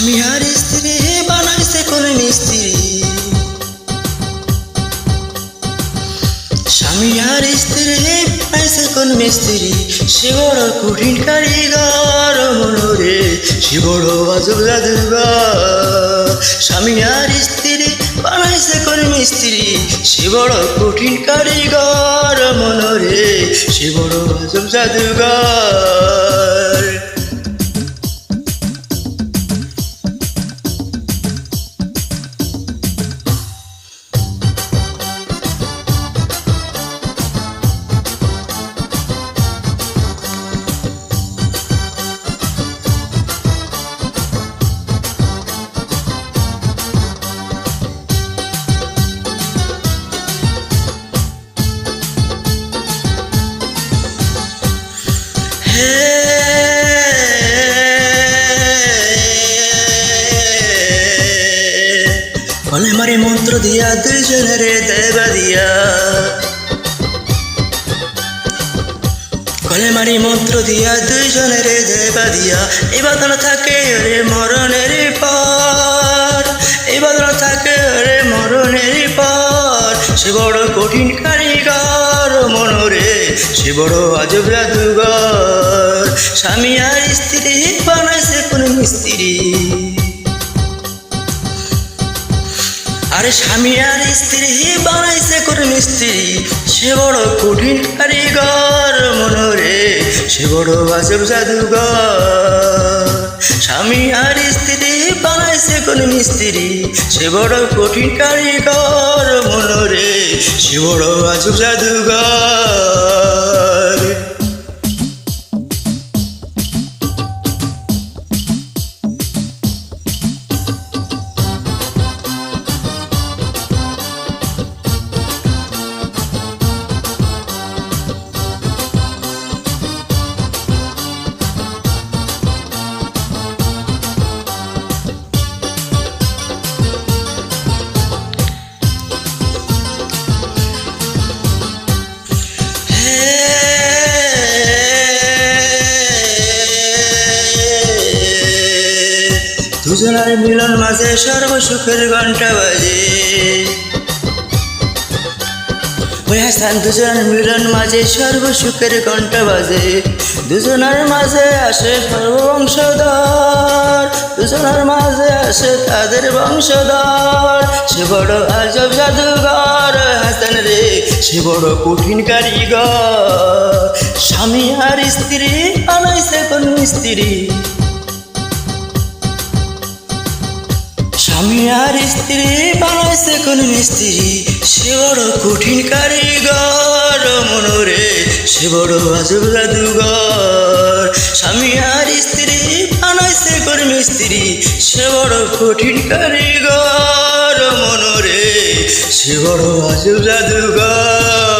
স্বামী আর স্ত্রী বানাইছে কোন মিস্ত্রি স্বামী আর স্ত্রী বানাইছে কোন মিস্ত্রি সে বড় কঠিন কারিগর মনোরে, সে বড় আজব জাদুঘর স্বামী আর স্ত্রী বানাইছে কোন মিস্ত্রি সে বড় কঠিন কারিগর মনোরে, সে বড় আজব জাদুঘর ফলে মারি মন্ত্র দিয়া দুজনের দেবা দিয়া। কলে মারি মন্ত্র দিয়া দুইজনের দেবা দিয়া। বাদন থাকে রে মরণের পর বাদন থাকে রে মরণের পর। সে বড় কঠিন কারিগর মনরে, সে বড় আজব জাদুঘর স্বামী আর স্ত্রী বানাইছে কোন মিস্ত্রি। আরে স্বামী আর স্ত্রী বানাইছে কোন মিস্ত্রি। সে বড় কঠিন কারিগর, মনরে সে বড় আজব জাদুঘর। স্বামী আর স্ত্রী বানাইছে কোন মিস্ত্রি। সে বড় কঠিন কারিগর, মনরে সে বড় আজব জাদুঘর। দুজনের মিলন মাঝে সর্বসুখের ঘণ্টা বাজে। ওই দুজনের মিলন মাঝে সর্বসুখের ঘণ্টা বাজে। দুজনের মাঝে আসে সর্ববংশধর, দুজনের মাঝে আসে তাদের বংশধর। সে বড় আজব জাদুঘর, হাসান রে, সে বড় কঠিন কারিগর। স্বামী আর স্ত্রী বানাইছে কোন মিস্ত্রি স্বামী আর স্ত্রী বানাইছে কোন মিস্ত্রি সে বড় কঠিন কারিগর, মনোরে সে বড় আজব জাদুঘর। স্বামী আর স্ত্রী বানাইছে কোন মিস্ত্রি সে বড় কঠিন কারিগর, মনোরে সে বড় আজব জাদুঘর।